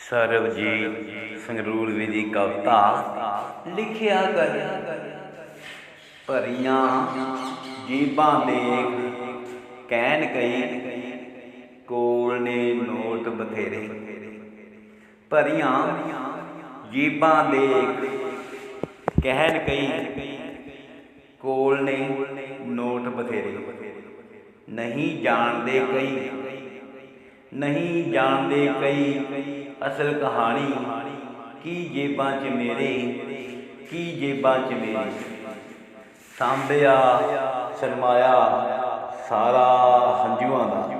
ਸਰਬਜੀਤ ਸੰਗਰੂਰ ਦੀ ਕਵਿਤਾ ਲਿਖਿਆ ਕਰ। ਭਰੀਆਂ ਜੀਬਾਂ ਦੇਖ ਕਹਿਣ ਕਈ ਕੋਲ ਨੇ ਨੋਟ ਬਥੇਰੇ। ਭਰੀਆਂ ਜੀਬਾਂ ਦੇਖ ਕਹਿਣ ਕਈ ਕੋਲ ਨੇ ਨੋਟ ਬਥੇਰੇ। ਨਹੀਂ ਜਾਣਦੇ ਕਈ ਨਹੀਂ ਜਾਣਦੇ ਕਈ ਅਸਲ ਕਹਾਣੀ, ਕੀ ਜੇਬਾਂ 'ਚ ਮੇਰੇ, ਕੀ ਜੇਬਾਂ 'ਚ ਮੇਰੇ। ਸਾਂਭਿਆ, ਸ਼ਰਮਾਇਆ ਸਾਰਾ ਹੰਝੂਆਂ ਦਾ।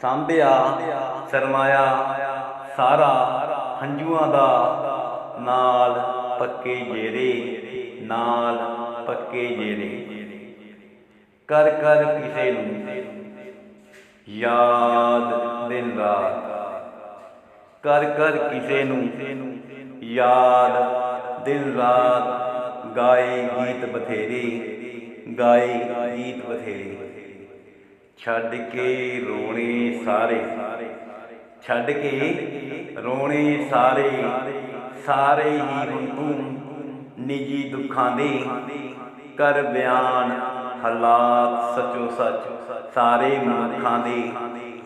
ਸਾਂਭਿਆ, ਸ਼ਰਮਾਇਆ ਸਾਰਾ ਹੰਝੂਆਂ ਦਾ। ਨਾਲ ਪੱਕੇ ਜੇਰੇ, ਨਾਲ ਪੱਕੇ ਜੇਰੇ। ਕਰ ਕਰ ਕਿਸੇ ਨੂੰ ਯਾਦ ਦਿਨ ਕਰ ਕਰ ਕਿਸੇ ਨੂੰ ਯਾਦ। ਦਿਨ ਰਾਤ ਗਾਏ ਗੀਤ ਬਥੇਰੇ, ਗਾਏ ਗੀਤ ਬਥੇਰੇ। ਛੱਡ ਕੇ ਰੋਣੇ ਸਾਰੇ, ਛੱਡ ਕੇ ਰੋਣੇ ਸਾਰੇ ਸਾਰੇ ਹੀ ਹੁਣ ਤੂੰ ਨਿੱਜੀ ਦੁੱਖਾਂ ਦੇ ਕਰ ਬਿਆਨ। ਹਾਲਾਤ ਸਚੋ ਸੱਚ ਸਾਰੇ ਮਨੁੱਖਾਂ ਦੇ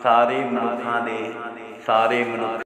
ਸਾਰੇ ਮਨੁੱਖਾਂ ਦੇ ਸਾਰੇ ਮਨੁੱਖ